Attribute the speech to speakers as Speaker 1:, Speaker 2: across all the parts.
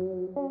Speaker 1: Música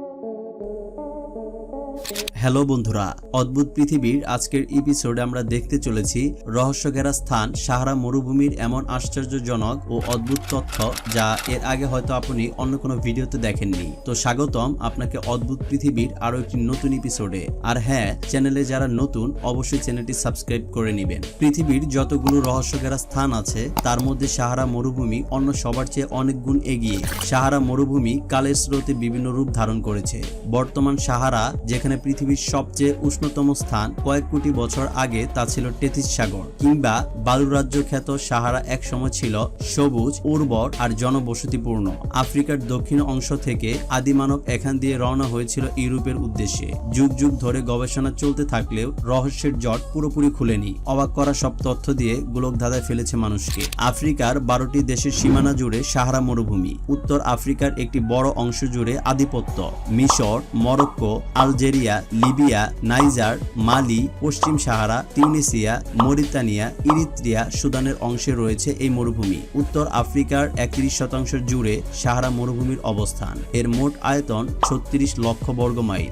Speaker 1: hello বন্ধুরা, অদ্ভুত পৃথিবীর আজকের এপিসোডে আমরা দেখতে চলেছি রহস্যঘেরা স্থান সাহারা মরুভূমির এমন আশ্চর্যজনক ও অদ্ভুত তথ্য যা এর আগে হয়তো আপনি অন্য কোনো ভিডিওতে দেখেননি। তো স্বাগতম আপনাকে অদ্ভুত পৃথিবীর আরও একটি নতুন এপিসোডে আর হ্যাঁ চ্যানেলে যারা নতুন, অবশ্যই চ্যানেলটি সাবস্ক্রাইব করে নেবেন। পৃথিবীর যতগুলো রহস্যঘেরা স্থান আছে, তার মধ্যে সাহারা মরুভূমি অন্য সবার চেয়ে অনেক গুণ এগিয়ে। সাহারা মরুভূমি কালের স্রোতে বিভিন্ন রূপ ধারণ করেছে। বর্তমান সাহারা, যেখানে পৃথিবীর সবচেয়ে উষ্ণতম স্থান কয়েক কোটি বছর আগে তা ছিল টেথিস সাগর, কিংবা বালুরাজ্য খ্যাত সাহারা এক সময় ছিল সবুজ, উর্বর আর জনবসতিপূর্ণ। আফ্রিকার দক্ষিণ অংশ থেকে আদিমানব এখান দিয়ে রওনা হয়েছিল ইউরোপের উদ্দেশ্যে। যুগ যুগ ধরে গবেষণা চলতে থাকলেও রহস্যের জট পুরোপুরি খুলেনি। অবাক করা সব তথ্য দিয়ে গোলক ধাঁধায় ফেলেছে মানুষকে। আফ্রিকার বারোটি দেশের সীমানা জুড়ে সাহারা মরুভূমি, উত্তর আফ্রিকার একটি বড় অংশ জুড়ে আধিপত্য। মিশর, Morocco, Algeria Libya, Niger, Mali, পশ্চিম সাহারা, তিউনিসিয়া, মরিতানিয়া, ইরিত্রিয়া সুদানের অংশে রয়েছে এই মরুভূমি। উত্তর আফ্রিকার একত্রিশ শতাংশ জুড়ে সাহারা মরুভূমির অবস্থান। এর মোট আয়তন ছত্রিশ লক্ষ বর্গ মাইল।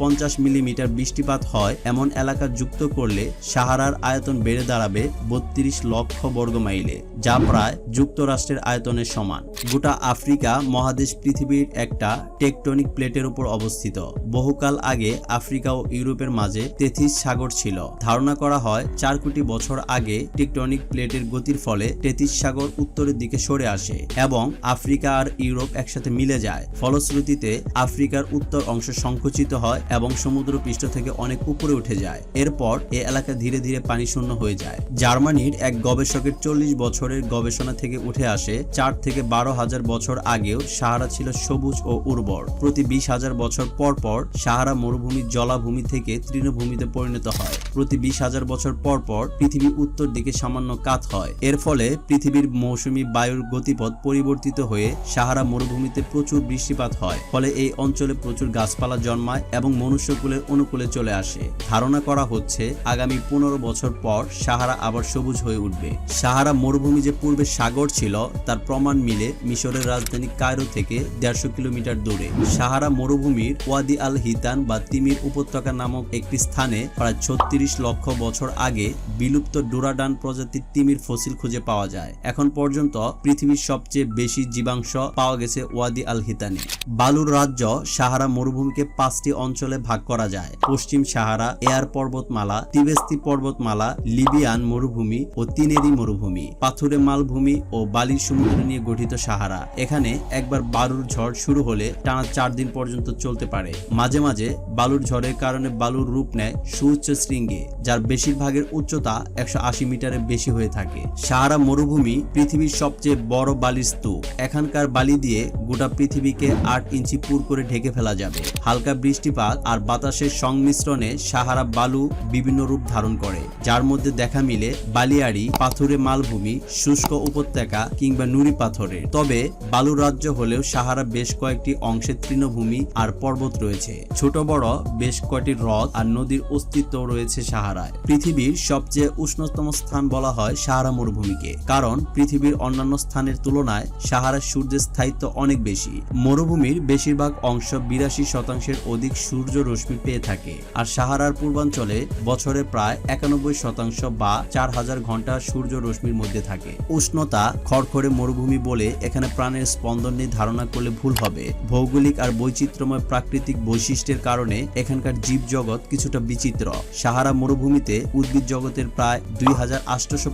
Speaker 1: পঞ্চাশ মিলিমিটার বৃষ্টিপাত হয় এমন এলাকা যুক্ত করলে সাহারার আয়তন বেড়ে দাঁড়াবে বত্রিশ লক্ষ বর্গ মাইলে, যা প্রায় যুক্তরাষ্ট্রের আয়তনের সমান। গোটা আফ্রিকা মহাদেশ পৃথিবীর একটা টেকটনিক প্লেটের উপর অবস্থিত। বহুকাল আগে আফ্রিকা ও ইউরোপের মাঝে তেথিস সাগর ছিল। ধারণা করা হয়, চার কোটি বছর আগে টেকটনিক প্লেটের গতির ফলে তেথিস সাগর উত্তরের দিকে সরে আসে এবং আফ্রিকা আর ইউরোপ একসাথে মিলে যায়। ফলশ্রুতিতে, আফ্রিকার উত্তর অংশ সংকুচিত হয় এবং সমুদ্র পৃষ্ঠ থেকে অনেক উপরে উঠে যায়। এরপর এ এলাকা ধীরে ধীরে পানি শূন্য হয়ে যায়। জার্মানির এক গবেষকের চল্লিশ বছরের গবেষণা থেকে উঠে আসে, চার থেকে বারো হাজার বছর আগেও সাহারা ছিল সবুজ ও উর্বর। প্রতি বিশ হাজার বছর পর পর সাহারা মরুভূমি জলাভূমি থেকে তৃণভূমিতে পরিণত হয়। প্রতি বিশ হাজার বছর পর পর পৃথিবী উত্তর দিকে সামান্য কাত হয়। এর ফলে পৃথিবীর মৌসুমী বায়ুর গতিপথ পরিবর্তিত হয়ে সাহারা মরুভূমিতে প্রচুর বৃষ্টিপাত হয়। ফলে এই অঞ্চলে প্রচুর গাছপালা জন্মায় এবং মনুষ্যকুলের অনুকূলে চলে আসে। ধারণা করা হচ্ছে, আগামী পনেরো বছর পর সাহারা আবার সবুজ হয়ে উঠবে। সাহারা মরুভূমি যে পূর্বে সাগর ছিল, তার প্রমাণ মিলে মিশরের রাজধানী কায়রো থেকে দেড়শো কিলোমিটার দূরে। সাহারা মরুভূমির ওয়াদি আল হিতান বা তিমির উপত্যকা নামক একটি স্থানে প্রায় ছত্রিশ লক্ষ বছর আগে বিলুপ্ত ডুরাডান প্রজাতির তিমির ফসিল খুঁজে পাওয়া যায়। এখন পর্যন্ত পৃথিবীর সবচেয়ে বেশি জীবাংশ পাওয়া গেছে ওয়াদি আল হিতানে বালুর রাজ্য সাহারা মরুভূমিকে পাঁচটি অঞ্চলে ভাগ করা যায়। পশ্চিম সাহারা, এয়ার পর্বতমালা, তিবেস্তি পর্বতমালা, লিবিয়ান মরুভূমি ও তিনেরি মরুভূমি, পাথুরে মালভূমি ও বালির সমুদ্র নিয়ে গঠিত সাহারা। এখানে একবার বালুর ঝড় শুরু হলে টানা চার দিন পর্যন্ত চলতে পারে। মাঝে মাঝে বালুর ঝড়ের কারণে বালুর রূপ নেয় সুউচ্চ শৃঙ্গে, যার বেশিরভাগের উচ্চতা একশো আশি মিটারের বেশি হয়ে থাকে। সাহারা মরুভূমি পৃথিবীর সবচেয়ে বড় বালির স্তূপ। এখানকার বালি দিয়ে গোটা পৃথিবীকে আট ইঞ্চি পুর করে ঢেকে ফেলা যাবে। হালকা বৃষ্টিপাত আর বাতাসের সংমিশ্রণে সাহারা বালু বিভিন্ন রূপ ধারণ করে, যার মধ্যে দেখা মিলে বালিয়াড়ি, পাথুরে মালভূমি, শুষ্ক উপত্যকা কিংবা নুড়ি পাথরের। তবে বালু রাজ্য হলেও সাহারা বেশ কয়েকটি অংশে তৃণভূমি আর পর্বত রয়েছে। ছোট বড় বেশ কয়টি হ্রদ আর নদীর অস্তিত্ব রয়েছে সাহারায়। পৃথিবীর সবচেয়ে উষ্ণতম স্থান বলা হয় সাহারা মরুভূমিকে। কারণ পৃথিবীর অন্যান্য স্থানের তুলনায় সাহারার সূর্যের স্থায়িত্ব অনেক বেশি। মরুভূমির বেশিরভাগ অংশ বিরাশি শতাংশের অধিক সূর্য রশ্মি পেয়ে থাকে। আর সাহারার পূর্বাঞ্চলে বছরে প্রায় একানব্বই শতাংশ বা চার হাজার ঘণ্টা সূর্য রশ্মির মধ্যে থাকে। উষ্ণতা খড়খড়ে মরুভূমি বলে এখানে প্রাণের স্পন্দন নিয়ে ধারণা করলে ভুল হবে। ভৌগোলিক আর বৈচিত্র্যময় প্রাকৃতিক বৈশিষ্ট্যের কারণে এখানকার জীবজগৎ কিছুটা বিচিত্র। সাহারা মরুভূমিতে উদ্ভিদ জগতের প্রায় দুই হাজার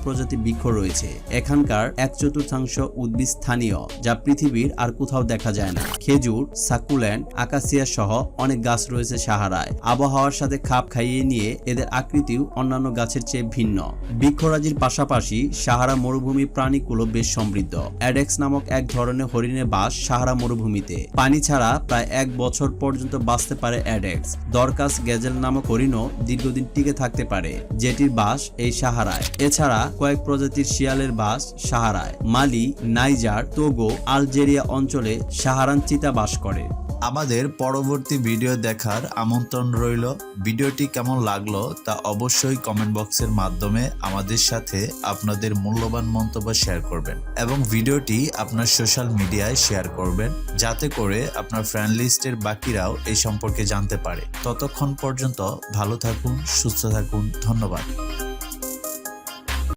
Speaker 1: প্রজাতি বৃক্ষ রয়েছে। এখানকার এক চতুর্থাংশ উদ্ভিদ স্থানীয়, যা পৃথিবীর আর কোথাও দেখা যায় না। খেজুর সাকুল্যান্ড আকাশিয়া সহ অনেক গাছ রয়েছে সাহারায়। আবহাওয়ার সাথে খাপ খাইয়ে নিয়ে এদের আকৃতিও অন্যান্য গাছের চেয়ে ভিন্ন। বৃক্ষরাজির পাশাপাশি সাহারা মরুভূমি প্রাণীকুলো বেশ সমৃদ্ধ। অ্যাডেক্স নামক এক ধরনের হরিণের বাস সাহারা মরুভূমিতে। পানি ছাড়া প্রায় এক বছর পর্যন্ত বাঁচতে পারে অ্যাডেক্স। দরকাস গেজেল নামক হরিণও দীর্ঘদিন টিকে থাকতে পারে, যেটির বাস এই সাহারায়। এছাড়া কয়েক প্রজাতির শিয়ালের বাস সাহারায়। মালি, নাইজার, তোগো, আলজেরিয়া অঞ্চলে সাহারান চিতা বাস করে।
Speaker 2: আমাদের পরবর্তী ভিডিও দেখার আমন্ত্রণ রইল। ভিডিওটি কেমন লাগল তা অবশ্যই কমেন্ট বক্সের মাধ্যমে আমাদের সাথে আপনাদের মূল্যবান মন্তব্য শেয়ার করবেন এবং ভিডিওটি আপনার সোশ্যাল মিডিয়ায় শেয়ার করবেন, যাতে করে আপনার ফ্রেন্ড লিস্টের বাকিরাও এই সম্পর্কে জানতে পারে। ততক্ষণ পর্যন্ত ভালো থাকুন, সুস্থ থাকুন, ধন্যবাদ।